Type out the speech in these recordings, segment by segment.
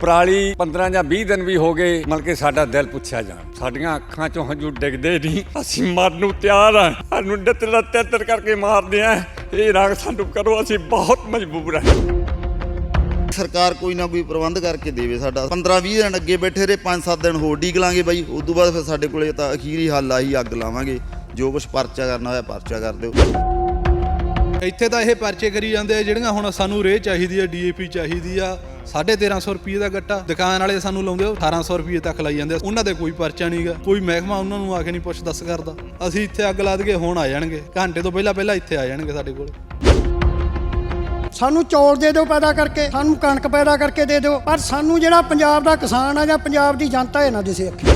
ਪਰਾਲੀ 15 ਜਾਂ 20 ਦਿਨ ਵੀ ਹੋ ਗਏ ਮਤਲਬ ਕਿ ਸਾਡਾ ਦਿਲ ਪੁੱਛਿਆ ਜਾਣ। ਸਾਡੀਆਂ ਅੱਖਾਂ ਚੋਂ ਹੰਝੂ ਡਿੱਗਦੇ ਨਹੀਂ ਅਸੀਂ ਮਰਨ ਨੂੰ ਤਿਆਰ ਆ। ਸਾਨੂੰ ਡੱਤਰ ਤਿੱਤਰ ਕਰਕੇ ਮਾਰਦੇ ਆ। ਇਹ ਰੰਗ ਸਾਨੂੰ ਕਰੋ ਅਸੀਂ ਬਹੁਤ ਮਜਬੂਰ ਆ। ਸਰਕਾਰ ਕੋਈ ਨਾ ਕੋਈ ਪ੍ਰਬੰਧ ਕਰਕੇ ਦੇਵੇ ਸਾਡਾ। 15 20 ਦਿਨ ਅੱਗੇ ਬੈਠੇ ਰਹੇ 5-7 ਦਿਨ ਹੋਰ ਡੀਕ ਲਾਂਗੇ ਬਾਈ। ਉਸ ਤੋਂ ਬਾਅਦ ਫਿਰ ਸਾਡੇ ਕੋਲੇ ਤਾਂ ਅਖੀਰੀ ਹੱਲ ਆਹੀ ਅੱਗ ਲਾਵਾਂਗੇ। ਜੋ ਕੁਝ ਪਰਚਾ ਕਰਨਾ ਹੋਇਆ ਪਰਚਾ ਕਰ ਦਿਓ। ਇੱਥੇ ਤਾਂ ਇਹ ਪਰਚੇ ਕਰੀ ਜਾਂਦੇ ਆ ਜਿਹੜੀਆਂ ਹੁਣ ਸਾਨੂੰ ਰੇਹ ਚਾਹੀਦੀ ਆ ਡੀਏਪੀ ਚਾਹੀਦੀ ਆ। 1350 ਰੁਪਏ ਦਾ ਗੱਟਾ। ਦੁਕਾਨ ਵਾਲੇ ਸਾਨੂੰ ਲਾਉਂਦੇ ਉਹ 1800 ਰੁਪਏ ਤੱਕ ਲਾਈ ਜਾਂਦੇ ਉਹਨਾਂ ਦੇ ਕੋਈ ਪਰਚਾ ਨਹੀਂਗਾ ਕੋਈ ਮਹਿਕਮਾ ਉਹਨਾਂ ਨੂੰ ਆ ਕੇ ਨਹੀਂ ਪੁੱਛ ਦੱਸ ਕਰਦਾ। ਅਸੀਂ ਇੱਥੇ ਅੱਗ ਲਾ ਦਈਏ, ਹੁਣ ਆ ਜਾਣਗੇ। ਘੰਟੇ ਤੋਂ ਪਹਿਲਾਂ ਪਹਿਲਾਂ ਇੱਥੇ ਆ ਜਾਣਗੇ ਸਾਡੇ ਕੋਲ। ਸਾਨੂੰ ਚੌਲ ਦੇ ਦਿਓ ਪੈਦਾ ਕਰਕੇ, ਸਾਨੂੰ ਕਣਕ ਪੈਦਾ ਕਰਕੇ ਦੇ ਦਿਓ। ਪਰ ਸਾਨੂੰ ਜਿਹੜਾ ਪੰਜਾਬ ਦਾ ਕਿਸਾਨ ਆ ਜਾਂ ਪੰਜਾਬ ਦੀ ਜਨਤਾ ਇਹ ਨਾ ਦਿਸੇ ਅੱਖੀ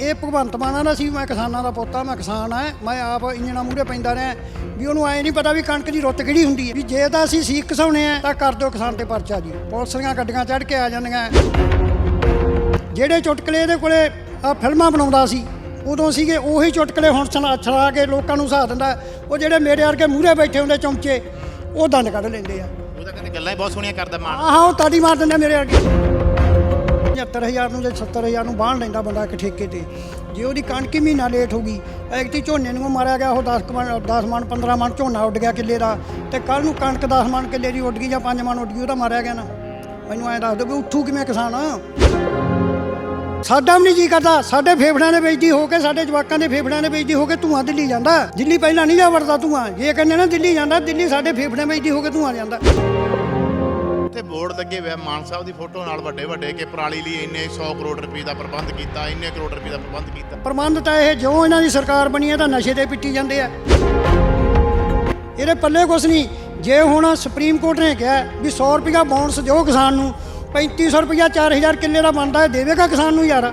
ਇਹ ਭਗਵੰਤ ਮਾਨਾਂ ਦਾ ਸੀ ਮੈਂ ਕਿਸਾਨਾਂ ਦਾ ਪੁੱਤ ਆ ਮੈਂ ਕਿਸਾਨ ਆ ਮੈਂ ਆਪ ਇੰਜਣਾ ਮੂਹਰੇ ਪੈਂਦਾ ਰਿਹਾ। ਵੀ ਉਹਨੂੰ ਐ ਨਹੀਂ ਪਤਾ ਵੀ ਕਣਕ ਦੀ ਰੁੱਤ ਕਿਹੜੀ ਹੁੰਦੀ ਹੈ। ਵੀ ਜੇ ਤਾਂ ਅਸੀਂ ਸੀਕ ਘਸਾਉਣੇ ਆ ਤਾਂ ਕਰ ਦਿਓ ਕਿਸਾਨ ਤੇ ਪਰਚਾ ਜੀ। ਪੁਲਿਸ ਦੀਆਂ ਗੱਡੀਆਂ ਚੜ੍ਹ ਕੇ ਆ ਜਾਂਦੀਆਂ। ਜਿਹੜੇ ਚੁਟਕਲੇ ਇਹਦੇ ਕੋਲੇ ਆ ਫਿਲਮਾਂ ਬਣਾਉਂਦਾ ਸੀ ਉਦੋਂ ਸੀਗੇ ਉਹੀ ਚੁਟਕਲੇ ਹੁਣ ਸੁਣਾ ਕੇ ਲੋਕਾਂ ਨੂੰ ਹਸਾ ਦਿੰਦਾ। ਉਹ ਜਿਹੜੇ ਮੇਰੇ ਵਰਗੇ ਮੂਹਰੇ ਬੈਠੇ ਹੁੰਦੇ ਚਮਚੇ ਉਹ ਦੰਦ ਕੱਢ ਲੈਂਦੇ ਆ। ਉਹ ਤਾਂ ਕਹਿੰਦੇ ਗੱਲਾਂ ਹੀ ਬਹੁਤ ਸੋਹਣੀਆਂ ਕਰਦਾ ਮਾਨ। ਆਹ ਉਹ ਤਾੜੀ ਮਾਰ ਦਿੰਦੇ ਮੇਰੇ ਵਰਗੇ। 75000 ਨੂੰ ਜੇ 70000 ਨੂੰ ਬਾਹਣ ਲੈਂਦਾ ਬੰਦਾ ਇੱਕ ਠੇਕੇ ਤੇ। ਜੇ ਉਹਦੀ ਕਣਕ ਹੀ ਮਹੀਨਾ ਲੇਟ ਹੋ ਗਈ ਐਕਤੀ ਝੋਨੇ ਨੂੰ ਮਾਰਿਆ ਗਿਆ, ਉਹ 10 ਮਣ 10 ਮਣ 15 ਮਣ ਝੋਨਾ ਉੱਡ ਗਿਆ ਕਿੱਲੇ ਦਾ, ਤੇ ਕੱਲ ਨੂੰ ਕਣਕ 10 ਮਣ ਕਿੱਲੇ ਦੀ ਉੱਡ ਗਈ ਜਾਂ 5 ਮਣ ਉੱਡ ਗਈ ਉਹਦਾ ਮਾਰਿਆ ਗਿਆ ਨਾ। ਮੈਨੂੰ ਐਂ ਦੱਸ ਦਿਓ ਵੀ ਉੱਠੂ ਕਿਵੇਂ ਕਿਸਾਨ? ਸਾਡਾ ਵੀ ਨਹੀਂ ਜੀ ਕਰਦਾ, ਸਾਡੇ ਫੇਫੜਿਆਂ ਦੇ ਵਿੱਚ ਹੋ ਕੇ, ਸਾਡੇ ਜਵਾਕਾਂ ਦੇ ਫੇਫੜਿਆਂ ਦੇ ਵਿੱਚ ਹੋ ਕੇ ਧੂਆਂ ਦਿੱਲੀ ਜਾਂਦਾ। ਦਿੱਲੀ ਪਹਿਲਾਂ ਨਹੀਂ ਜਾ ਵੜਦਾ ਧੂਆਂ, ਜੇ ਕਹਿੰਦੇ ਨਾ ਦਿੱਲੀ ਜਾਂਦਾ, ਦਿੱਲੀ ਸਾਡੇ ਫੇਫੜਿਆਂ ਵਿੱਚ ਹੋ ਕੇ ਧੂਆਂ ਜਾਂਦਾ। ਬੋਰਡ ਲੱਗੇ ਹੋਇਆ ਮਾਨ ਸਾਹਿਬ ਦੀ ਫੋਟੋ ਨਾਲ ਵੱਡੇ ਵੱਡੇ ਕਿ ਪਰਾਲੀ ਲਈ ਇੰਨੇ 100 ਕਰੋੜ ਰੁਪਏ ਦਾ ਪ੍ਰਬੰਧ ਕੀਤਾ, ਇੰਨੇ ਕਰੋੜ ਰੁਪਏ ਦਾ ਪ੍ਰਬੰਧ ਕੀਤਾ। ਪ੍ਰਬੰਧ ਤਾਂ ਇਹ ਜਿਉਂ ਇਹਨਾਂ ਦੀ ਸਰਕਾਰ ਬਣੀ ਹੈ ਤਾਂ ਨਸ਼ੇ ਤੇ ਪਿੱਟੀ ਜਾਂਦੇ ਆ। ਇਹਦੇ ਪੱਲੇ ਕੁਛ ਨਹੀਂ। ਜੇ ਹੁਣ ਸੁਪਰੀਮ ਕੋਰਟ ਨੇ ਕਿਹਾ ਵੀ 100 ਰੁਪਇਆ ਬੋਨਸ ਦਿਓ ਕਿਸਾਨ ਨੂੰ 3500 ਰੁਪਇਆ 4000 ਕਿੱਲੇ ਦਾ ਬਣਦਾ ਹੈ, ਦੇਵੇਗਾ ਕਿਸਾਨ ਨੂੰ ਯਾਰ?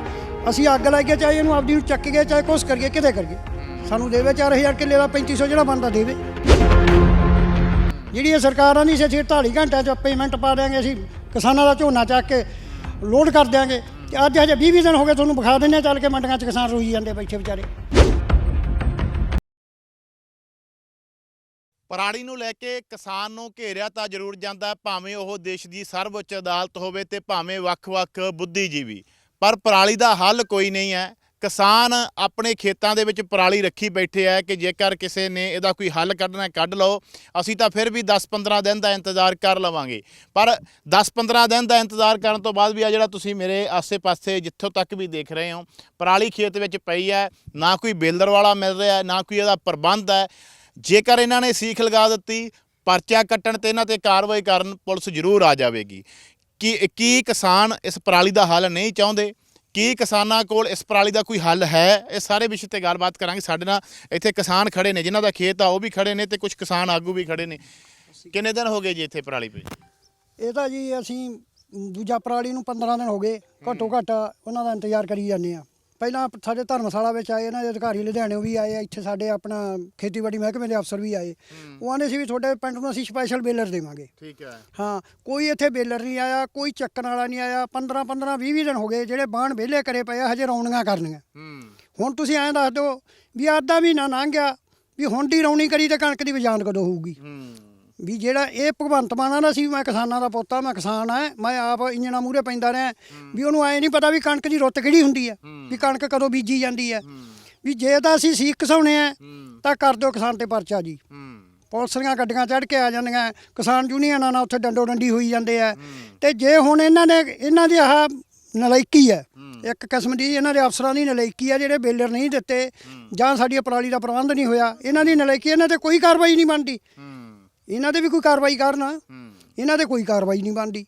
ਅਸੀਂ ਅੱਗ ਲਾਈਏ ਚਾਹੇ ਇਹਨੂੰ ਆਪਦੀ ਨੂੰ ਚੱਕ ਚੱਕੀਏ ਚਾਹੇ ਕੁਛ ਕਰੀਏ, ਕਿਤੇ ਕਰੀਏ। ਸਾਨੂੰ ਦੇਵੇ 4000 ਕਿੱਲੇ ਦਾ 3500 ਜਿਹੜਾ ਬਣਦਾ, ਦੇਵੇ। ਜਿਹੜੀ ਇਹ ਸਰਕਾਰਾਂ ਦੀ ਸੀ, ਅਸੀਂ 48 ਘੰਟਿਆਂ ਚ ਪੇਮੈਂਟ ਪਾ ਦਿਆਂਗੇ, ਅਸੀਂ ਕਿਸਾਨਾਂ ਦਾ ਝੋਨਾ ਚੱਕ ਕੇ ਲੋਡ ਕਰ ਦਿਆਂਗੇ। ਤੇ ਅੱਜ ਹਜੇ 20 20 ਦਿਨ ਹੋ ਗਏ, ਤੁਹਾਨੂੰ ਵਿਖਾ ਦਿੰਦੇ ਹਾਂ ਚੱਲ ਕੇ ਮੰਡੀਆਂ 'ਚ ਕਿਸਾਨ ਰੋਈ ਜਾਂਦੇ ਬੈਠੇ ਵਿਚਾਰੇ। ਪਰਾਲੀ ਨੂੰ ਲੈ ਕੇ ਕਿਸਾਨ ਨੂੰ ਘੇਰਿਆ ਤਾਂ ਜ਼ਰੂਰ ਜਾਂਦਾ, ਭਾਵੇਂ ਉਹ ਦੇਸ਼ ਦੀ ਸਰਵਉੱਚ ਅਦਾਲਤ ਹੋਵੇ ਤੇ ਭਾਵੇਂ ਵੱਖ-ਵੱਖ ਬੁੱਧੀਜੀਵੀ। ਪਰ ਪਰਾਲੀ ਦਾ ਹੱਲ ਕੋਈ ਨਹੀਂ ਹੈ। ਕਿਸਾਨ ਆਪਣੇ ਖੇਤਾਂ ਦੇ ਵਿੱਚ ਪਰਾਲੀ ਰੱਖੀ ਬੈਠੇ ਹੈ ਕਿ ਜੇਕਰ ਕਿਸੇ ਨੇ ਇਹਦਾ ਕੋਈ ਹੱਲ ਕੱਢਣਾ ਕੱਢ ਲਓ। ਅਸੀਂ ਤਾਂ ਫਿਰ ਵੀ 10-15 ਦਿਨ ਦਾ ਇੰਤਜ਼ਾਰ ਕਰ ਲਵਾਂਗੇ। ਪਰ 10-15 ਦਿਨ ਦਾ ਇੰਤਜ਼ਾਰ ਕਰਨ ਤੋਂ ਬਾਅਦ ਵੀ ਆ ਜਿਹੜਾ ਤੁਸੀਂ ਮੇਰੇ ਆਸੇ-ਪਾਸੇ ਜਿੱਥੋਂ ਤੱਕ ਵੀ ਦੇਖ ਰਹੇ ਹੋ, ਪਰਾਲੀ ਖੇਤ ਵਿੱਚ ਪਈ ਹੈ, ਨਾ ਕੋਈ ਬੇਲਰ ਵਾਲਾ ਮਿਲ ਰਿਹਾ, ਨਾ ਕੋਈ ਇਹਦਾ ਪ੍ਰਬੰਧ ਹੈ। ਜੇਕਰ ਇਹਨਾਂ ਨੇ ਸੀਖ ਲਗਾ ਦਿੱਤੀ, ਪਰਚਾ ਕੱਟਣ ਤੇ ਇਹਨਾਂ ਤੇ ਕਾਰਵਾਈ ਕਰਨ, ਪੁਲਿਸ ਜ਼ਰੂਰ ਆ ਜਾਵੇਗੀ। ਕਿ, ਕੀ ਕਿਸਾਨ ਇਸ ਪਰਾਲੀ ਦਾ ਹੱਲ ਨਹੀਂ ਚਾਹੁੰਦੇ? ਕੀ ਕਿਸਾਨਾਂ ਕੋਲ ਇਸ ਪਰਾਲੀ ਦਾ ਕੋਈ ਹੱਲ ਹੈ? ਇਹ ਸਾਰੇ ਵਿਸ਼ੇ ਤੇ ਗੱਲਬਾਤ ਕਰਾਂਗੇ। ਸਾਡੇ ਨਾਲ ਇੱਥੇ ਕਿਸਾਨ ਖੜੇ ਨੇ, ਜਿਨ੍ਹਾਂ ਦਾ ਖੇਤ ਆ, ਉਹ ਵੀ ਖੜੇ ਨੇ ਤੇ ਕੁਝ ਕਿਸਾਨ ਆਗੂ ਵੀ ਖੜੇ ਨੇ। ਕਿੰਨੇ ਦਿਨ ਹੋ ਗਏ ਜੀ ਇੱਥੇ ਪਰਾਲੀ ਪਈ? ਇਹ ਤਾਂ ਜੀ ਅਸੀਂ ਦੂਜਾ ਪਰਾਲੀ ਨੂੰ 15 ਦਿਨ ਹੋ ਗਏ। ਘੱਟੋ ਘੱਟ ਉਹਨਾਂ ਦਾ ਇੰਤਜ਼ਾਰ ਕਰੀ ਜਾਂਦੇ ਆ ਪਹਿਲਾਂ ਸਾਡੇ ਧਰਮਸ਼ਾਲਾ ਵਿੱਚ ਆਏ ਇਹਨਾਂ ਦੇ ਅਧਿਕਾਰੀ ਲੁਧਿਆਣੇੋਂ ਵੀ ਆਏ ਇੱਥੇ ਸਾਡੇ ਆਪਣਾ ਖੇਤੀਬਾੜੀ ਮਹਿਕਮੇ ਦੇ ਅਫਸਰ ਵੀ ਆਏ। ਉਹ ਆਂਦੇ ਸੀ ਵੀ ਤੁਹਾਡੇ ਪਿੰਡ ਨੂੰ ਅਸੀਂ ਸਪੈਸ਼ਲ ਬੇਲਰ ਦੇਵਾਂਗੇ। ਠੀਕ ਹੈ। ਹਾਂ ਕੋਈ ਇੱਥੇ ਬੇਲਰ ਨਹੀਂ ਆਇਆ ਕੋਈ ਚੱਕਣ ਵਾਲਾ ਨਹੀਂ ਆਇਆ 15 15 20 20 ਦਿਨ ਹੋ ਗਏ ਜਿਹੜੇ ਬਾਣ ਵਿਹਲੇ ਕਰੇ ਪਏ ਆ ਹਜੇ ਰੌਣੀਆਂ ਕਰਨੀਆਂ। ਹੁਣ ਤੁਸੀਂ ਐਂ ਦੱਸ ਦਿਓ ਵੀ ਅੱਧਾ ਵੀ ਨਾ ਲੰਘ ਗਿਆ ਵੀ ਹੁਣ ਦੀ ਰੌਣੀ ਕਰੀ ਤੇ ਕਣਕ ਦੀ ਬਜਾਨ ਕਦੋਂ ਹੋਊਗੀ? ਵੀ ਜਿਹੜਾ ਇਹ ਭਗਵੰਤ ਮਾਨਾਂ ਦਾ ਸੀ ਮੈਂ ਕਿਸਾਨਾਂ ਦਾ ਪੁੱਤ ਆ ਮੈਂ ਕਿਸਾਨ ਆ ਮੈਂ ਆਪ ਇੰਜਣਾ ਮੂਹਰੇ ਪੈਂਦਾ ਰਿਹਾ। ਵੀ ਉਹਨੂੰ ਐ ਨਹੀਂ ਪਤਾ ਵੀ ਕਣਕ ਦੀ ਰੁੱਤ ਕਿਹੜੀ ਹੁੰਦੀ ਆ ਵੀ ਕਣਕ ਕਦੋਂ ਬੀਜੀ ਜਾਂਦੀ ਆ। ਵੀ ਜੇ ਤਾਂ ਅਸੀਂ ਸੀਕ ਘਸਾਉਣੇ ਆ ਤਾਂ ਕਰ ਦਿਓ ਕਿਸਾਨ ਤੇ ਪਰਚਾ ਜੀ। ਹੂੰ। ਪੁਲਿਸ ਗੱਡੀਆਂ ਚੜ੍ਹ ਕੇ ਆ ਜਾਂਦੀਆਂ ਕਿਸਾਨ ਯੂਨੀਅਨਾਂ ਨਾਲ ਉੱਥੇ ਡੰਡੋ ਡੰਡੀ ਹੋਈ ਜਾਂਦੇ ਆ। ਤੇ ਜੇ ਹੁਣ ਇਹਨਾਂ ਨੇ ਇਹਨਾਂ ਦੀ ਆਹ ਨਲਾਇਕੀ ਹੈ। ਇੱਕ ਕਿਸਮ ਦੀ ਇਹਨਾਂ ਦੇ ਅਫਸਰਾਂ ਦੀ ਨਲਾਇਕੀ ਆ ਜਿਹੜੇ ਬੇਲਰ ਨਹੀਂ ਦਿੱਤੇ ਜਾਂ ਸਾਡੀ ਪਰਾਲੀ ਦਾ ਪ੍ਰਬੰਧ ਨਹੀਂ ਹੋਇਆ ਇਹਨਾਂ ਦੀ ਨਲਾਇਕੀ ਇਹਨਾਂ ਤੇ ਕੋਈ ਕਾਰਵਾਈ ਨਹੀਂ ਬਣਦੀ। ਹੂੰ। ਇਹਨਾਂ ਤੇ ਵੀ ਕੋਈ ਕਾਰਵਾਈ ਕਰਨ। ਹੂੰ। ਇਹਨਾਂ ਤੇ ਕੋਈ ਕਾਰਵਾਈ ਨਹੀਂ ਬਣਦੀ।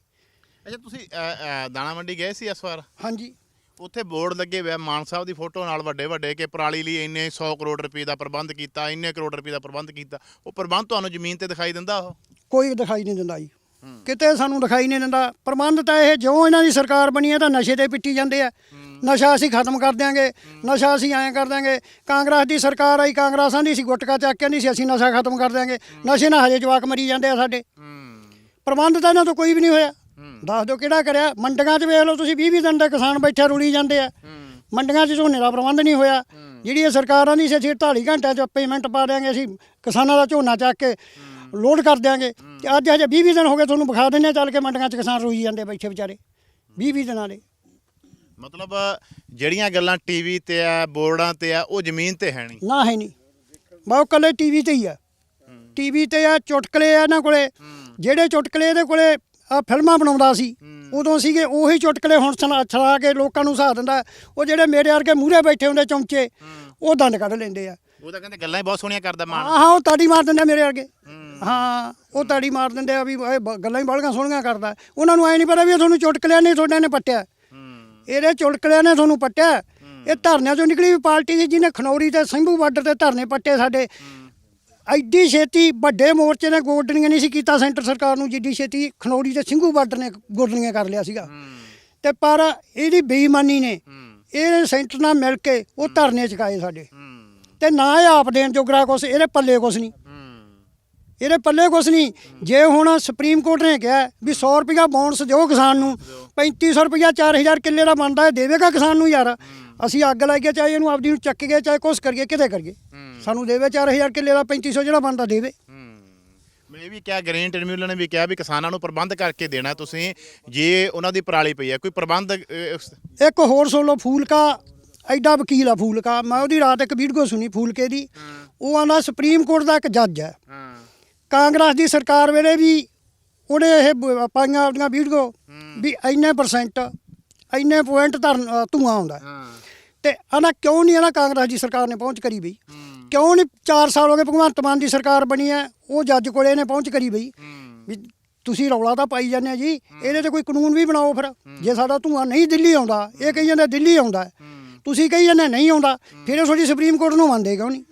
ਅੱਛਾ ਤੁਸੀਂ ਅ, ਅ, ਦਾਣਾ ਮੰਡੀ ਗਏ ਸੀ ਇਸ ਵਾਰ? ਹਾਂਜੀ। ਉੱਥੇ ਬੋਰਡ ਲੱਗੇ ਹੋਇਆ ਮਾਨ ਸਾਹਿਬ ਦੀ ਫੋਟੋ ਨਾਲ ਵੱਡੇ ਵੱਡੇ ਕਿ ਪਰਾਲੀ ਲਈ ਇੰਨੇ 100 ਕਰੋੜ ਰੁਪਏ ਦਾ ਪ੍ਰਬੰਧ ਕੀਤਾ ਇੰਨੇ ਕਰੋੜ ਰੁਪਏ ਦਾ ਪ੍ਰਬੰਧ ਕੀਤਾ। ਉਹ ਪ੍ਰਬੰਧ ਤੁਹਾਨੂੰ ਜ਼ਮੀਨ ਤੇ ਦਿਖਾਈ ਦਿੰਦਾ ਉਹ? ਕੋਈ ਦਿਖਾਈ ਨਹੀਂ ਦਿੰਦਾ ਜੀ। ਕਿਤੇ ਸਾਨੂੰ ਦਿਖਾਈ ਨਹੀਂ ਦਿੰਦਾ। ਪ੍ਰਬੰਧ ਤਾਂ ਇਹ ਜਿਉਂ ਇਹਨਾਂ ਦੀ ਸਰਕਾਰ ਬਣੀ ਹੈ ਤਾਂ ਨਸ਼ੇ ਤੇ ਪਿੱਟੀ ਜਾਂਦੇ ਆ। ਨਸ਼ਾ ਅਸੀਂ ਖਤਮ ਕਰ ਦਿਆਂਗੇ, ਨਸ਼ਾ ਅਸੀਂ ਐਂ ਕਰ ਦਿਆਂਗੇ। ਕਾਂਗਰਸ ਦੀ ਸਰਕਾਰ ਆਈ, ਕਾਂਗਰਸਾਂ ਦੀ ਸੀ ਗੁਟਕਾ ਚੱਕ ਕੇ ਨਹੀਂ ਸੀ, ਅਸੀਂ ਨਸ਼ਾ ਖਤਮ ਕਰ ਦਿਆਂਗੇ। ਨਸ਼ੇ ਨਾਲ ਹਜੇ ਜਵਾਕ ਮਰੀ ਜਾਂਦੇ ਆ ਸਾਡੇ। ਪ੍ਰਬੰਧ ਤਾਂ ਇਹਨਾਂ ਤੋਂ ਕੋਈ ਵੀ ਨਹੀਂ ਹੋਇਆ। ਦੱਸ ਦਿਓ ਕਿਹੜਾ ਕਰਿਆ? ਮੰਡੀਆਂ 'ਚ ਵੇਖ ਲਓ ਤੁਸੀਂ 20 20 ਦਿਨ ਦਾ ਕਿਸਾਨ ਬੈਠਾ ਰੁਲੀ ਜਾਂਦੇ ਆ। ਮੰਡੀਆਂ 'ਚ ਝੋਨੇ ਦਾ ਪ੍ਰਬੰਧ ਨਹੀਂ ਹੋਇਆ। ਜਿਹੜੀ ਇਹ ਸਰਕਾਰਾਂ ਦੀ ਸੀ, ਅਸੀਂ 48 ਘੰਟਿਆਂ 'ਚ ਪੇਮੈਂਟ ਪਾ ਦਿਆਂਗੇ, ਅਸੀਂ ਕਿਸਾਨਾਂ ਦਾ ਝੋਨਾ ਚੱਕ ਕੇ ਲੋਡ ਕਰ ਦਿਆਂਗੇ। ਤੇ ਅੱਜ ਹਜੇ 20 20 ਦਿਨ ਹੋ ਗਏ, ਤੁਹਾਨੂੰ ਵਿਖਾ ਦਿੰਨੇ ਚੱਲ ਕੇ ਮੰਡੀਆਂ 'ਚ ਕਿਸਾਨ ਰੋਈ ਜਾਂਦੇ ਬੈਠੇ ਵਿਚਾਰੇ। 20 20 ਦਿਨਾਂ ਦੇ। ਮਤਲਬ ਜਿਹੜੀਆਂ ਗੱਲਾਂ ਟੀਵੀ ਤੇ ਆ ਬੋਰਡਾਂ ਤੇ ਆ ਉਹ ਜ਼ਮੀਨ ਤੇ ਹੈ ਨਹੀਂ। ਨਾ ਹੈ ਨਹੀਂ। ਬਹੁਤ ਕੱਲੇ ਟੀਵੀ ਤੇ ਹੀ ਆ। ਟੀਵੀ ਤੇ ਆ ਚੁਟਕਲੇ ਆ ਇਹਨਾਂ ਕੋਲੇ। ਜਿਹੜੇ ਚੁਟਕਲੇ ਇਹਦੇ ਕੋਲੇ ਆ ਫਿਲਮਾਂ ਬਣਾਉਂਦਾ ਸੀ ਉਦੋਂ ਸੀਗੇ ਉਹੀ ਚੁਟਕਲੇ ਹੁਣ ਛੜਾ ਕੇ ਲੋਕਾਂ ਨੂੰ ਹਸਾ ਦਿੰਦਾ। ਉਹ ਜਿਹੜੇ ਮੇਰੇ ਵਰਗੇ ਮੂਹਰੇ ਬੈਠੇ ਹੁੰਦੇ ਚਮਚੇ ਉਹ ਦੰਦ ਕੱਢ ਲੈਂਦੇ ਆ। ਉਹ ਤਾਂ ਕਹਿੰਦੇ ਗੱਲਾਂ ਹੀ ਬਹੁਤ ਸੋਹਣੀਆਂ ਕਰਦਾ ਮਾਨ ਆਹ ਉਹ ਤਾੜੀ ਮਾਰ ਦਿੰਦੇ ਮੇਰੇ ਵਰਗੇ। ਹਾਂ। ਉਹ ਤਾੜੀ ਮਾਰ ਦਿੰਦੇ ਆ ਵੀ ਇਹ ਬ- ਗੱਲਾਂ ਹੀ ਬਾਲੀਆਂ ਸੋਹਣੀਆਂ ਕਰਦਾ। ਉਹਨਾਂ ਨੂੰ ਐ ਨਹੀਂ ਪਤਾ ਵੀ ਇਹ ਤੁਹਾਨੂੰ ਚੁਟਕਲਿਆਂ ਨੇ ਤੁਹਾਡੇ ਨੇ ਪੱਟਿਆ। ਇਹਦੇ ਚੁਟਕਲਿਆਂ ਨੇ ਤੁਹਾਨੂੰ ਪੱਟਿਆ। ਇਹ ਧਰਨਿਆਂ ਚੋਂ ਨਿਕਲੀ ਵੀ ਪਾਰਟੀ ਸੀ ਜਿਹਨੇ ਖਨੌਰੀ ਤੇ ਸਿੰਘੂ ਬਾਰਡਰ ਤੇ ਧਰਨੇ ਪੱਟੇ ਸਾਡੇ। ਐਡੀ ਛੇਤੀ ਵੱਡੇ ਮੋਰਚੇ ਨੇ ਗੋਡਣੀਆਂ ਨਹੀਂ ਸੀ ਕੀਤਾ ਸੈਂਟਰ ਸਰਕਾਰ ਨੂੰ ਜਿੱਡੀ ਛੇਤੀ ਖਨੌਰੀ ਤੇ ਸਿੰਘੂ ਬਾਰਡਰ ਨੇ ਗੋਡਣੀਆਂ ਕਰ ਲਿਆ ਸੀਗਾ। ਤੇ ਪਰ ਇਹਦੀ ਬੇਈਮਾਨੀ ਨੇ ਇਹ ਸੈਂਟਰ ਨਾਲ ਮਿਲ ਕੇ ਉਹ ਧਰਨੇ ਚੁਕਾਏ ਸਾਡੇ। ਤੇ ਨਾ ਇਹ ਆਪ ਦੇਣ ਜੋਗਰਾ ਕੁਛ ਇਹਦੇ ਪੱਲੇ ਕੁਛ ਨਹੀਂ। ਇਹਦੇ ਪੱਲੇ ਕੁਛ ਨਹੀਂ। ਜੇ ਹੁਣ ਸੁਪਰੀਮ ਕੋਰਟ ਨੇ ਕਿਹਾ ਵੀ 100 ਰੁਪਇਆ ਬੋਨਸ ਦਿਓ ਕਿਸਾਨ ਨੂੰ 3500 ਰੁਪਇਆ 4000 ਕਿੱਲੇ ਦਾ ਬਣਦਾ ਹੈ ਦੇਵੇਗਾ ਕਿਸਾਨ ਨੂੰ ਯਾਰ? ਅਸੀਂ ਅੱਗ ਲਾਈਏ ਚਾਹੇ ਇਹਨੂੰ ਆਪਦੀ ਨੂੰ ਚੱਕ ਗਏ ਚਾਹੇ ਕੁਛ ਕਰੀਏ ਕਿਤੇ ਕਰੀਏ। ਸਾਨੂੰ ਦੇਵੇ 4000 ਕਿੱਲੇ ਦਾ 3500 ਜਿਹੜਾ ਬਣਦਾ ਦੇਵੇ। ਮੈਂ ਇਹ ਵੀ ਕਿਹਾ ਗ੍ਰੀਨ ਟ੍ਰਿਬਿਊਨਲ ਨੇ ਵੀ ਕਿਹਾ ਵੀ ਕਿਸਾਨਾਂ ਨੂੰ ਪ੍ਰਬੰਧ ਕਰਕੇ ਦੇਣਾ ਤੁਸੀਂ ਜੇ ਉਹਨਾਂ ਦੀ ਪਰਾਲੀ ਪਈ ਹੈ। ਕੋਈ ਪ੍ਰਬੰਧ ਇੱਕ ਹੋਰ ਸੁਣ ਲਓ ਫੂਲਕਾ ਐਡਾ ਵਕੀਲ ਆ ਫੂਲਕਾ। ਮੈਂ ਉਹਦੀ ਰਾਤ ਇੱਕ ਵੀਡੀਓ ਸੁਣੀ ਫੂਲਕੇ ਦੀ। ਉਹ ਆਂਦਾ ਸੁਪਰੀਮ ਕੋਰਟ ਦਾ ਇੱਕ ਜੱਜ ਹੈ। ਕਾਂਗਰਸ ਦੀ ਸਰਕਾਰ ਵੇਲੇ ਵੀ ਉਹਨੇ ਇਹ ਬ- ਪਾਈਆਂ ਆਪਣੀਆਂ ਵੀਡੀਓ ਵੀ ਇੰਨੇ ਪਰਸੈਂਟ ਇੰਨੇ ਪੁਆਇੰਟ ਧੂਆਂ ਆਉਂਦਾ। ਤੇ ਆਨਾ ਕਿਉਂ ਨਹੀਂ ਆਨਾ ਕਾਂਗਰਸ ਦੀ ਸਰਕਾਰ ਨੇ ਪਹੁੰਚ ਕਰੀ ਬਈ? ਕਿਉਂ ਨਹੀਂ 4 ਸਾਲ ਹੋ ਗਏ ਭਗਵੰਤ ਮਾਨ ਦੀ ਸਰਕਾਰ ਬਣੀ ਹੈ ਉਹ ਜੱਜ ਕੋਲੇ ਇਹਨੇ ਪਹੁੰਚ ਕਰੀ ਬਈ। ਵੀ ਤੁਸੀਂ ਰੌਲਾ ਤਾਂ ਪਾਈ ਜਾਂਦੇ ਆ ਜੀ ਇਹਦੇ ਤੇ ਕੋਈ ਕਾਨੂੰਨ ਵੀ ਬਣਾਓ ਫਿਰ। ਜੇ ਸਾਡਾ ਧੂਆਂ ਨਹੀਂ ਦਿੱਲੀ ਆਉਂਦਾ ਇਹ ਕਹੀ ਜਾਂਦੇ ਦਿੱਲੀ ਆਉਂਦਾ। ਹੈ। ਤੁਸੀਂ ਕਹੀ ਜਾਂਦੇ ਨਹੀਂ ਆਉਂਦਾ ਫਿਰ ਇਹ ਤੁਹਾਡੀ ਸੁਪਰੀਮ ਕੋਰਟ ਨੂੰ ਮੰਨਦੇ ਕਿਉਂ ਨਹੀਂ?